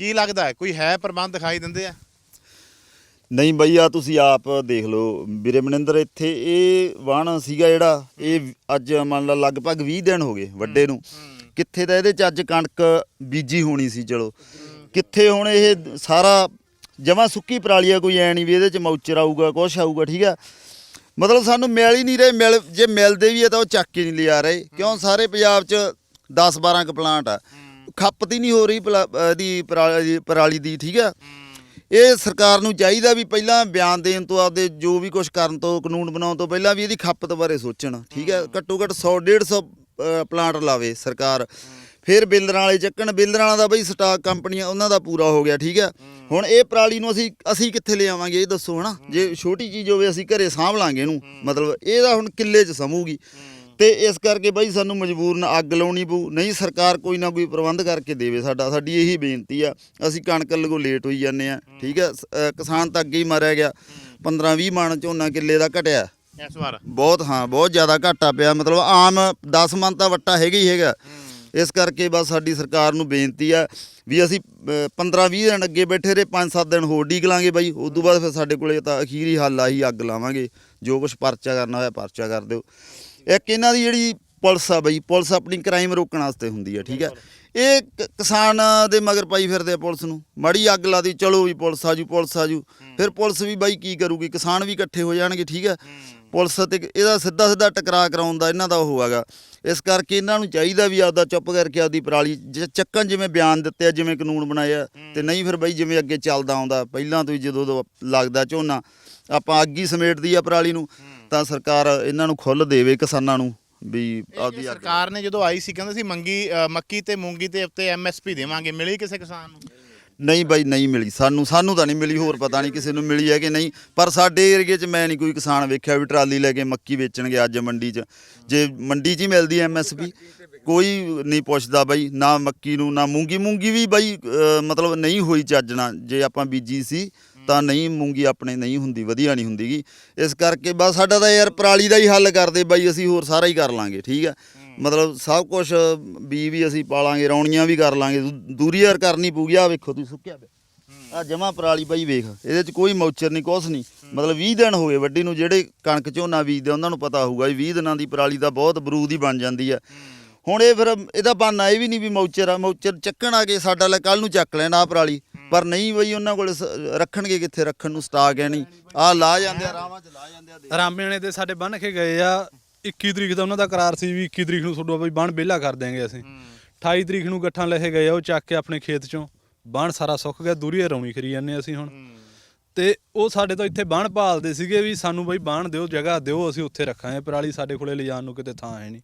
ਕੀ ਲੱਗਦਾ ਹੈ? ਕੋਈ ਹੈ ਪ੍ਰਬੰਧ ਦਿਖਾਈ ਦਿੰਦੇ ਆ? ਨਹੀਂ ਬਈ ਆ ਤੁਸੀਂ ਆਪ ਦੇਖ ਲਓ। ਵੀਰੇ ਮਨਿੰਦਰ ਇੱਥੇ ਇਹ ਵਾਹਣ ਸੀਗਾ ਜਿਹੜਾ ਇਹ ਅੱਜ ਮੰਨ ਲਾ ਲਗਭਗ 20 ਦਿਨ ਹੋ ਗਏ ਵੱਡੇ ਨੂੰ। ਕਿੱਥੇ ਤਾਂ ਇਹਦੇ ਚ ਅੱਜ ਕਣਕ ਬੀਜੀ ਹੋਣੀ ਸੀ ਚਲੋ। ਕਿੱਥੇ ਹੁਣ ਇਹ ਸਾਰਾ ਜਮਾ ਸੁੱਕੀ ਪਰਾਲੀ ਆ ਕੋਈ ਐ ਨਹੀਂ ਵੀ ਇਹਦੇ ਚ ਮੌਚਰ ਆਊਗਾ ਕੁਛ ਆਊਗਾ ਠੀਕ ਆ? ਮਤਲਬ ਸਾਨੂੰ ਮਿਲ ਹੀ ਨਹੀਂ ਰਹੇ। ਮਿਲ ਜੇ ਮਿਲਦੇ ਵੀ ਆ ਤਾਂ ਉਹ ਚੱਕ ਕੇ ਨਹੀਂ ਲਿਆ ਰਹੇ। ਕਿਉਂ? ਸਾਰੇ ਪੰਜਾਬ ਚ 10 12 ਕ ਪਲਾਂਟ ਆ। ਖਪਤ ਹੀ ਨਹੀਂ ਹੋ ਰਹੀ ਇਹਦੀ ਪਰਾਲੀ ਦੀ ਠੀਕ ਆ? ਇਹ ਸਰਕਾਰ ਨੂੰ ਚਾਹੀਦਾ ਵੀ ਪਹਿਲਾਂ ਬਿਆਨ ਦੇਣ ਤੋਂ ਆਪਦੇ ਜੋ ਵੀ ਕੁਝ ਕਰਨ ਤੋਂ ਕਾਨੂੰਨ ਬਣਾਉਣ ਤੋਂ ਪਹਿਲਾਂ ਵੀ ਇਹਦੀ ਖਪਤ ਬਾਰੇ ਸੋਚਣ ਠੀਕ ਹੈ। ਘੱਟੋ ਘੱਟ 100 150 ਅ, ਪਲਾਂਟ ਲਾਵੇ ਸਰਕਾਰ। ਫਿਰ ਬਿਲਰਾਂ ਵਾਲੇ ਚੱਕਣ ਬਿਲਰਾਂ ਵਾਲਾ ਦਾ ਬਈ ਸਟਾਕ ਕੰਪਨੀਆਂ ਉਹਨਾਂ ਦਾ ਪੂਰਾ ਹੋ ਗਿਆ ਠੀਕ ਹੈ। ਹੁਣ ਇਹ ਪਰਾਲੀ ਨੂੰ ਅਸੀਂ ਅਸੀਂ ਕਿੱਥੇ ਲਿਆਵਾਂਗੇ ਇਹ ਦੱਸੋ ਹਨਾ? ਜੇ ਛੋਟੀ ਚੀਜ਼ ਹੋਵੇ ਅਸੀਂ ਘਰੇ ਸਾਂਭ ਲਾਂਗੇ ਇਹਨੂੰ। ਮਤਲਬ ਇਹਦਾ ਹੁਣ ਕਿੱਲੇ 'ਚ ਸਮੂਗੀ। ਤੇ ਇਸ ਕਰਕੇ ਬਈ ਸਾਨੂੰ ਮਜਬੂਰਨ ਅੱਗ ਲਾਉਣੀ ਪਊ। ਨਹੀਂ ਸਰਕਾਰ ਕੋਈ ਨਾ ਕੋਈ ਪ੍ਰਬੰਧ ਕਰਕੇ ਦੇਵੇ ਸਾਡਾ। ਸਾਡੀ ਇਹੀ ਬੇਨਤੀ ਆ। ਅਸੀਂ ਕਣਕ ਲਗੋ ਲੇਟ ਹੋਈ ਜਾਂਦੇ ਆ। ਠੀਕ ਆ? ਕਿਸਾਨ ਤਾਂ ਅੱਗੇ ਹੀ ਮਾਰਿਆ ਗਿਆ। 15 20 ਮਣ ਝੋਨਾ ਕਿੱਲੇ ਦਾ ਘਟਿਆ। ਇਸ ਵਾਰ। ਬਹੁਤ ਹਾਂ ਬਹੁਤ ਜ਼ਿਆਦਾ ਘਾਟਾ ਪਿਆ। ਮਤਲਬ ਆਮ 10 ਮਣ ਤਾਂ ਵੱਟਾ ਹੈਗਾ ਹੀ ਹੈਗਾ। ਇਸ ਕਰਕੇ ਬਸ ਸਾਡੀ ਸਰਕਾਰ ਨੂੰ ਬੇਨਤੀ ਆ ਵੀ ਅਸੀਂ 15 20 ਦਿਨ ਅੱਗੇ ਬੈਠੇ ਰਹੇ 5-7 ਦਿਨ ਹੋਰ ਡੀਕ ਲਾਂਗੇ ਬਾਈ। ਉਸ ਤੋਂ ਬਾਅਦ ਫਿਰ ਸਾਡੇ ਕੋਲੇ ਤਾਂ ਅਖੀਰੀ ਹੱਲ ਆਹੀ ਅੱਗ ਲਾਵਾਂਗੇ। ਜੋ ਕੁਝ ਪਰਚਾ ਕਰਨਾ ਹੋਇਆ ਪਰਚਾ ਕਰ ਦਿਓ। ਇੱਕ ਇਹਨਾਂ ਦੀ ਜਿਹੜੀ ਪੁਲਿਸ ਆ ਬਈ ਪੁਲਿਸ ਆਪਣੀ ਕ੍ਰਾਈਮ ਰੋਕਣ ਵਾਸਤੇ ਹੁੰਦੀ ਆ ਠੀਕ ਆ। ਇਹ ਕ- ਕਿਸਾਨ ਦੇ ਮਗਰ ਪਾਈ ਫਿਰਦੇ ਆ ਪੁਲਿਸ ਨੂੰ। ਮਾੜੀ ਅੱਗ ਲਾਦੀ ਚਲੋ ਵੀ ਪੁਲਿਸ ਆਜੂ ਪੁਲਿਸ ਆਜੂ। ਫਿਰ ਪੁਲਿਸ ਵੀ ਬਾਈ ਕੀ ਕਰੂਗੀ ਕਿਸਾਨ ਵੀ ਇਕੱਠੇ ਹੋ ਜਾਣਗੇ ਠੀਕ ਆ। ਪੁਲਿਸ ਤੇ ਇਹਦਾ ਸਿੱਧਾ ਸਿੱਧਾ ਟਕਰਾਅ ਕਰਾਉਣ ਦਾ ਇਹਨਾਂ ਦਾ ਉਹ ਹੈਗਾ। ਇਸ ਕਰਕੇ ਇਹਨਾਂ ਨੂੰ ਚਾਹੀਦਾ ਵੀ ਆਪਦਾ ਚੁੱਪ ਕਰਕੇ ਆਪਦੀ ਪਰਾਲੀ ਜ- ਚੱਕਣ ਜਿਵੇਂ ਬਿਆਨ ਦਿੱਤੇ ਆ ਜਿਵੇਂ ਕਾਨੂੰਨ ਬਣਾਇਆ ਤੇ ਨਹੀਂ ਫਿਰ ਬਾਈ ਜਿਵੇਂ ਅੱਗੇ ਚੱਲਦਾ ਆਉਂਦਾ ਪਹਿਲਾਂ ਤੋਂ ਹੀ ਜਦੋਂ ਤੋਂ ਲੱਗਦਾ ਝੋਨਾ ਆਪਾਂ ਅੱਗ ਹੀ ਸਮੇਟਦੀ ਆ ਪਰਾਲੀ ਨੂੰ ਤਾਂ ਸਰਕਾਰ ਇਹਨਾਂ ਨੂੰ ਖੁੱਲ ਦੇਵੇ ਕਿਸਾਨਾਂ ਨੂੰ ਵੀ ਅੱਗ ਸਰਕਾਰ ਨੇ ਜਦੋਂ ਆਈ ਸੀ ਕਹਿੰਦੇ ਸੀ ਮੰਗੀ ਮੱਕੀ ਤੇ ਮੂੰਗੀ ਤੇ ਉੱਤੇ ਐਮਐਸਪੀ ਦੇਵਾਂਗੇ ਮਿਲੀ ਕਿਸੇ ਕਿਸਾਨ ਨੂੰ? ਨਹੀਂ ਬਾਈ ਨਹੀਂ ਮਿਲੀ। ਸਾਨੂੰ ਸਾਨੂੰ ਤਾਂ ਨਹੀਂ ਮਿਲੀ ਹੋਰ ਪਤਾ ਨਹੀਂ ਕਿਸੇ ਨੂੰ ਮਿਲੀ ਹੈ ਕਿ ਨਹੀਂ। ਪਰ ਸਾਡੇ ਏਰੀਏ 'ਚ ਮੈਂ ਨਹੀਂ ਕੋਈ ਕਿਸਾਨ ਵੇਖਿਆ ਵੀ ਟਰਾਲੀ ਲੈ ਕੇ ਮੱਕੀ ਵੇਚਣਗੇ ਅੱਜ ਮੰਡੀ 'ਚ। ਜੇ ਮੰਡੀ 'ਚ ਹੀ ਮਿਲਦੀ ਐਮਐਸਪੀ ਕੋਈ ਨਹੀਂ ਪੁੱਛਦਾ ਬਾਈ ਨਾ ਮੱਕੀ ਨੂੰ ਨਾ ਮੂੰਗੀ। ਮੂੰਗੀ ਵੀ ਬਾਈ ਮਤਲਬ ਨਹੀਂ ਹੋਈ ਚੱਜ ਨਾਲ। ਜੇ ਆਪਾਂ ਬੀਜੀ ਸੀ ਤਾਂ ਨਹੀਂ ਮੂੰਗੀ ਆਪਣੇ ਨਹੀਂ ਹੁੰਦੀ ਵਧੀਆ ਨਹੀਂ ਹੁੰਦੀਗੀ। ਇਸ ਕਰਕੇ ਬਸ ਸਾਡਾ ਤਾਂ ਯਾਰ ਪਰਾਲੀ ਦਾ ਹੀ ਹੱਲ ਕਰਦੇ ਬਾਈ ਅਸੀਂ ਹੋਰ ਸਾਰਾ ਹੀ ਕਰ ਲਾਂਗੇ ਠੀਕ ਆ? ਮਤਲਬ ਸਭ ਕੁਝ ਬੀ ਵੀ ਅਸੀਂ ਪਾਲਾਂਗੇ ਰੌਣੀਆਂ ਵੀ ਕਰ ਲਾਂਗੇ ਦੂਰੀ ਯਾਰ ਕਰਨੀ ਪਊਗੀ ਆ ਵੇਖੋ ਤੁਸੀਂ ਸੁੱਕਿਆ ਪਿਆ। ਆ ਜਮਾ ਪਰਾਲੀ ਬਾਈ ਵੇਖ ਇਹਦੇ ਚ ਕੋਈ ਮੌਚਰ ਨਹੀਂ ਕੁਛ ਨਹੀਂ। ਮਤਲਬ 20 ਦਿਨ ਹੋ ਗਏ ਵੱਡੀ ਨੂੰ ਜਿਹੜੇ ਕਣਕ ਝੋਨਾ ਬੀਜਦੇ ਉਹਨਾਂ ਨੂੰ ਪਤਾ ਹੋਊਗਾ ਵੀ 20 ਦਿਨਾਂ ਦੀ ਪਰਾਲੀ ਦਾ ਬਹੁਤ ਬਰੂਦ ਹੀ ਬਣ ਜਾਂਦੀ ਆ। ਹੁਣ ਇਹ ਫਿਰ ਇਹਦਾ ਬਹਾਨਾ ਇਹ ਵੀ ਨਹੀਂ ਵੀ ਮੌਚਰ ਆ ਮੌਚਰ ਚੱਕਣ ਆ ਕੇ ਸਾਡਾ ਲੈ ਕੱਲ ਨੂੰ ਚੱਕ ਲੈਣਾ ਆ ਪਰਾਲੀ। ਪਰ ਨਹੀਂ ਬਈ ਉਹਨਾਂ ਕੋਲ ਸ- ਰੱਖਣਗੇ ਕਿੱਥੇ? ਰੱਖਣ ਨੂੰ ਸਟਾਕ ਹੈ ਨਹੀਂ। ਆ ਲਾ ਜਾਂਦੇ ਆ ਰਾਵਾਂ ਚ ਲਾ ਜਾਂਦੇ ਆ ਦੇਖ। ਰਾਮੇਣੇ ਦੇ ਸਾਡੇ ਬੰਨ ਕੇ ਗਏ ਆ 21 ਤਰੀਕ ਦਾ ਉਹਨਾਂ ਦਾ ਕਰਾਰ ਸੀ ਵੀ 21 ਤਰੀਕ ਨੂੰ ਤੁਹਾਡਾ ਬਈ ਬੰਨ ਵਿਹਲਾ ਕਰ ਦਿਆਂਗੇ ਅਸੀਂ। 28 ਤਰੀਕ ਨੂੰ ਗੱਠਾਂ ਲੈ ਕੇ ਗਏ ਆ ਉਹ ਚੱਕ ਕੇ ਆਪਣੇ ਖੇਤ ਚੋਂ। ਬਾਣ ਸਾਰਾ ਸੁੱਕ ਗਿਆ ਦੂਰੀ ਰੌਣੀ ਕਰੀ ਜਾਂਦੇ ਅਸੀਂ ਹੁਣ। ਤੇ ਉਹ ਸਾਡੇ ਤੋਂ ਇੱਥੇ ਬਾਣ ਭਾਲਦੇ ਸੀਗੇ ਵੀ ਸਾਨੂੰ ਬਈ ਬਾਣ ਦਿਓ ਜਗ੍ਹਾ ਦਿਓ ਅਸੀਂ ਉੱਥੇ ਰੱਖਾਂਗੇ ਪਰਾਲੀ ਸਾਡੇ ਕੋਲੇ ਲਿਜਾਣ ਨੂੰ ਕਿਤੇ ਥਾਂ ਹੈ ਨਹੀਂ।